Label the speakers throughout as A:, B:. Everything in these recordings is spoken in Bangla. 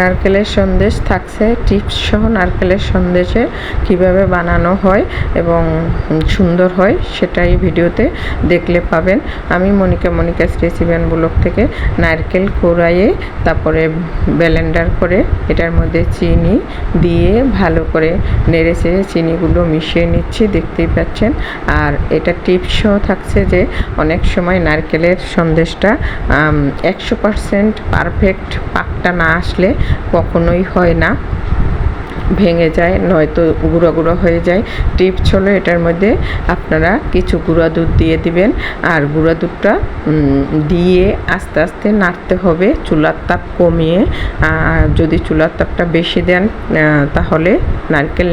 A: নারকেলের সন্দেশ থাকছে। টিপস সহ নারকেলের সন্দেশে কীভাবে বানানো হয় এবং সুন্দর হয় সেটাই ভিডিওতে দেখলে পাবেন। আমি মনিকা মনিকাস রেসিপিয়ান ব্লগ থেকে নারকেল কোড়াইয়ে, তারপরে ব্লেন্ডার করে, এটার মধ্যে চিনি দিয়ে ভালো করে নেড়ে চেড়ে চিনিগুলো মিশিয়ে নিচ্ছি, দেখতেই পাচ্ছেন। আর এটা টিপস সহ থাকছে যে অনেক সময় নারকেলের সন্দেশটা একশো পারসেন্ট পারফেক্ট পাকটা না আসলে কখনোই হয় না। ভেঙে যায়, নয়তো গুঁড়ো গুঁড়ো হয়ে যায়। টিপস হলো এটার মধ্যে আপনারা কিছু গুঁড়া দুধ দিয়ে দিবেন। আর গুঁড়া দুধটা দিয়ে আস্তে আস্তে নাড়তে হবে চুলার তাপ কমিয়ে। আর যদি চুলার তাপটা বেশি দেন তাহলে নারকেল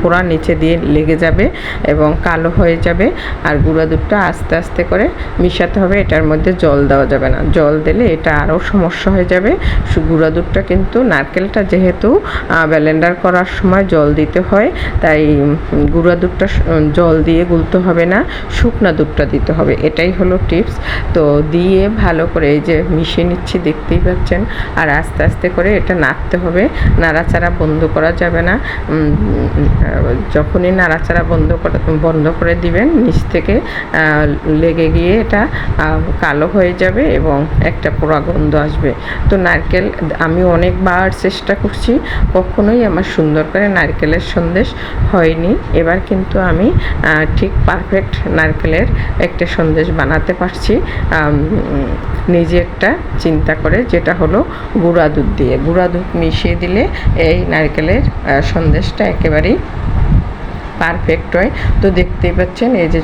A: পোড়া নিচে দিয়ে লেগে যাবে এবং কালো হয়ে যাবে। আর গুঁড়া দুধটা আস্তে আস্তে করে মিশাতে হবে, এটার মধ্যে জল দেওয়া যাবে না। জল দিলে এটা আরও সমস্যা হয়ে যাবে। গুঁড়া দুধটা কিন্তু নারকেলটা যেহেতু ব্লেন্ডার করার সময় জল দিতে হয়, তাই গুঁড়া দুধটা জল দিয়ে গুলতে হবে না, শুকনা দুধটা দিতে হবে, এটাই হলো টিপস। তো দিয়ে ভালো করে এই যে মিশিয়ে নিচ্ছি, দেখতেই পাচ্ছেন। আর আস্তে আস্তে করে এটা নাড়তে হবে, নাড়াচাড়া বন্ধ করা যাবে না। যখনই নাড়াচাড়া বন্ধ করে বন্ধ করে দিবেন, নিচ থেকে লেগে গিয়ে এটা কালো হয়ে যাবে এবং একটা পোড়া গন্ধ আসবে। তো নারকেল, আমি অনেকবার চেষ্টা করছি, কখনোই আমার সুন্দর করে নারকেলের সন্দেশ হয়নি। এবার কিন্তু আমি ঠিক পারফেক্ট নারকেলের একটা সন্দেশ বানাতে পারছি। নিজে একটা চিন্তা করে যেটা হলো গুঁড়া দুধ দিয়ে। গুঁড়া দুধ মিশিয়ে দিলে এই নারকেলের সন্দেশটা একেবারেই পারফেক্ট হয়। তো দেখতেই পাচ্ছেন, এই যে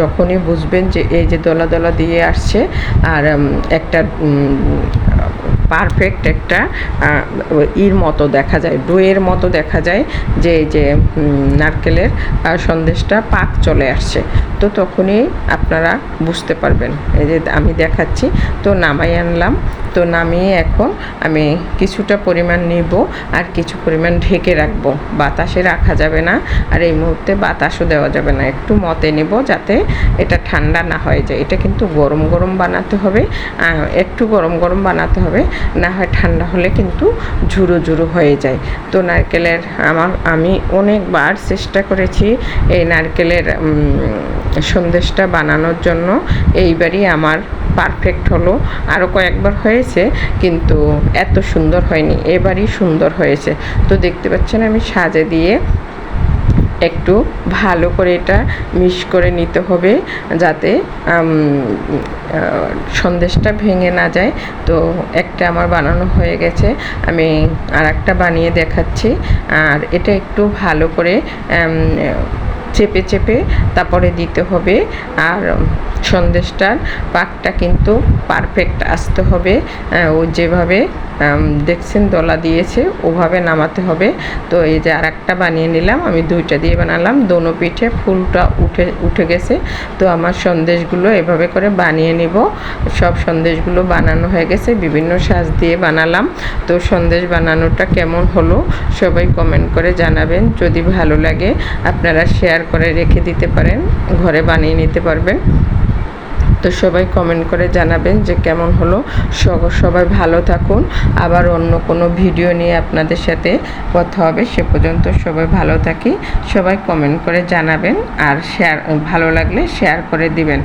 A: যখনই বুঝবেন যে এই যে দলা দলা দিয়ে আসছে, আর একটা পারফেক্ট একটা ইর মতো দেখা যায়, ডোয়ের মতো দেখা যায়, যে যে নারকেলের সন্দেশটা পাক চলে আসছে। তো তখনই আপনারা বুঝতে পারবেন। এই যে আমি দেখাচ্ছি, তো নামাই আনলাম। তো নামিয়ে এখন আমি কিছুটা পরিমাণ নিব আর কিছু পরিমাণ ঢেকে রাখব। বাতাসে রাখা যাবে না আর এই মুহূর্তে বাতাসও দেওয়া যাবে না। একটু মতে নেব যাতে এটা ঠান্ডা না হয়ে যায়। এটা কিন্তু গরম গরম বানাতে হবে। একটু গরম গরম বানাতে হবে। না হয় ঠান্ডা হলে কিন্তু ঝুরো ঝুরো হয়ে যায়। তো নারকেলের আমার, আমি অনেকবার চেষ্টা করেছি এই নারকেলের সন্দেশটা বানানোর জন্য। এইবারই আমার পারফেক্ট হলো। আরও কয়েকবার হয়েছে, কিন্তু এত সুন্দর হয়নি। এবারই সুন্দর হয়েছে। তো দেখতে পাচ্ছেন আমি সাজে দিয়ে একটু ভালো করে এটা মিক্স করে নিতে হবে যাতে সন্দেশটা ভেঙে না যায়। তো একটা আমার বানানো হয়ে গেছে। আমি আর একটা বানিয়ে দেখাচ্ছি। আর এটা একটু ভালো করে চেপে চেপে তারপরে দিতে হবে। আর সন্দেশটার পাকটা কিন্তু পারফেক্ট আসতে হবে। ও যেভাবে দেখছেন দলা দিয়েছে, ওভাবে নামাতে হবে। তো এই যে আর একটা বানিয়ে নিলাম, আমি দুইটা দিয়ে বানালাম। দোনো পিঠে ফুলটা উঠে উঠে গেছে। তো আমার সন্দেশগুলো এভাবে করে বানিয়ে নিব। সব সন্দেশগুলো বানানো হয়ে গেছে। বিভিন্ন সাজ দিয়ে বানালাম। তো সন্দেশ বানানোটা কেমন হলো, সবাই কমেন্ট করে জানাবেন। যদি ভালো লাগে, আপনারা শেয়ার করে রেখে দিতে পারেন, ঘরে বানিয়ে নিতে পারবেন। তো সবাই কমেন্ট করে জানাবেন যে কেমন হলো। সবাই ভালো থাকুন। আবার অন্য কোনো ভিডিও নিয়ে আপনাদের সাথে কথা হবে সে পর্যন্ত সবাই ভালো থাকি। সবাই কমেন্ট করে জানাবেন আর শেয়ার ভালো লাগলে শেয়ার করে দিবেন।